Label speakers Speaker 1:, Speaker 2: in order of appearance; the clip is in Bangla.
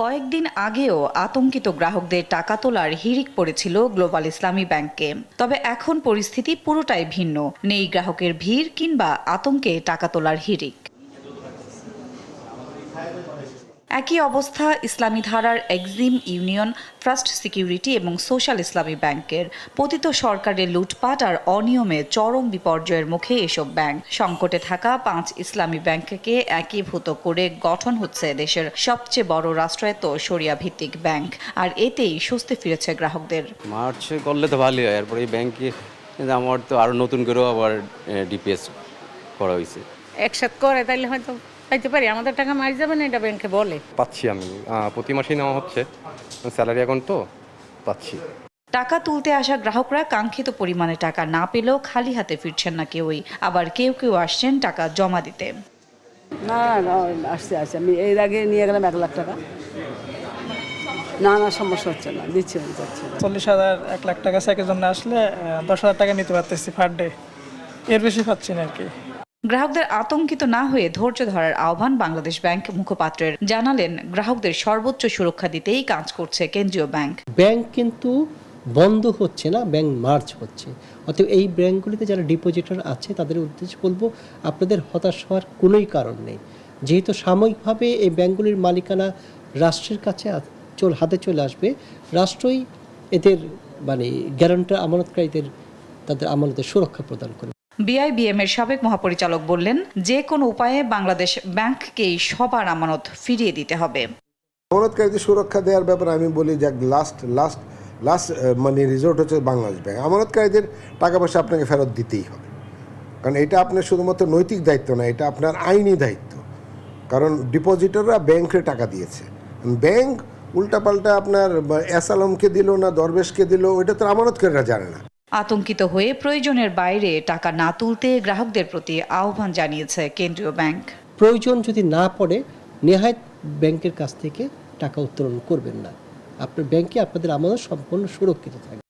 Speaker 1: কয়েকদিন আগেও আতঙ্কিত গ্রাহকদের টাকা তোলার হিড়িক পড়েছিল গ্লোবাল ইসলামী ব্যাংকে। তবে এখন পরিস্থিতি পুরোটাই ভিন্ন। নেই গ্রাহকের ভিড় কিংবা আতঙ্কে টাকা তোলার হিড়িক। একই অবস্থা ইসলামী ধারার এক্সিম ইউনিয়ন ট্রাস্ট সিকিউরিটি এবং সোশ্যাল ইসলামী ব্যাংকের। পতিত সরকারের লুটপাট আর অনিয়মে চরম বিপর্যয়ের মুখে এসব ব্যাংক। সংকটে থাকা পাঁচ ইসলামী ব্যাংককে একীভূত করে গঠন হচ্ছে দেশের সবচেয়ে বড় রাষ্ট্রায়ত্ত সরিয়া ভিত্তিক ব্যাংক। আর এতেই স্বস্তি ফিরেছে গ্রাহকদের।
Speaker 2: মার্চ করলে তো ভালোই হয় এরপরে এই ব্যাংকে আমার তো আরও নতুন করেও আবার ডিপিএস করা হয়েছে
Speaker 3: একসাথে করে তাইলে হয়তো পাইতে পারি? আমাদের টাকা মারি যাবে না এটা ব্যাংকে বলে।
Speaker 4: পাচ্ছি আমি। প্রতি মাসেই নেওয়া হচ্ছে। স্যালারি এখন তো পাচ্ছি।
Speaker 1: টাকা তুলতে আসা গ্রাহকরা কাঙ্ক্ষিত পরিমাণে টাকা না পেলেও খালি হাতে ফিরছেন না কেউই। আবার কেউ কেউ আসছেন টাকা জমা দিতে।
Speaker 5: না না আসছে আসছে। আমি এর আগে নিয়ে গেলাম এক লাখ টাকা। না না সমস্যা হচ্ছে না। দিচ্ছি আমি যাচ্ছি
Speaker 6: চল্লিশ হাজার এক লাখ টাকা চেকের জন্য আসলে দশ হাজার টাকা নিতে পারতেছি পার ডে এর বেশি পাচ্ছি না আর কি।
Speaker 1: গ্রাহকদের আতঙ্কিত না হয়ে ধৈর্য ধরার আহ্বান বাংলাদেশ ব্যাংক মুখপাত্রের। জানালেন, গ্রাহকদের সর্বোচ্চ সুরক্ষা দিতেই কাজ করছে কেন্দ্রীয় ব্যাংক।
Speaker 7: ব্যাংক কিন্তু বন্ধ হচ্ছে না, ব্যাংক মার্চ হচ্ছে। অতএব এই ব্যাংকগুলিতে যারা ডিপোজিটর আছে, তাদের উদ্দেশ্যে বলব, আপনাদের হতাশ হওয়ার কোনোই কারণ নেই। যেহেতু সাময়িকভাবে এই ব্যাংকগুলির মালিকানা রাষ্ট্রের কাছে চল হাতে চলে আসবে, রাষ্ট্রই এদের মানে গ্যারান্টার আমানতকারীদের, তাদের আমানতের সুরক্ষা প্রদান করবে।
Speaker 1: বিআইবিএম এর সাবেক মহাপরিচালক বললেন, যে কোনো উপায়ে বাংলাদেশ ব্যাংককেই সবার আমানত ফিরিয়ে দিতে হবে।
Speaker 8: আমানতকারীদের সুরক্ষা দেওয়ার ব্যাপারে আমি বলি যে লাস্ট লাস্ট লাস্ট মানে রিজোর্ট হচ্ছে বাংলাদেশ ব্যাংক। আমানতকারীদের টাকা পয়সা আপনাকে ফেরত দিতেই হবে। কারণ এটা আপনার শুধুমাত্র নৈতিক দায়িত্ব না, এটা আপনার আইনি দায়িত্ব। কারণ ডিপোজিটররা ব্যাংকে টাকা দিয়েছে। ব্যাংক উল্টাপাল্টা আপনার অ্যাসালমকে দিল না, দরবেশকে দিল, ওইটা তো আমানতকারীরা জানে না।
Speaker 1: আতঙ্কিত হয়ে প্রয়োজনের বাইরে টাকা না তুলতে গ্রাহকদের প্রতি আহ্বান জানিয়েছে কেন্দ্রীয় ব্যাংক।
Speaker 7: প্রয়োজন যদি না পড়ে নেহায় ব্যাংকের কাছ থেকে টাকা উত্তোলন করবেন না। আপনার ব্যাংকে আপনাদের আমাদের সম্পূর্ণ সুরক্ষিত থাকবে।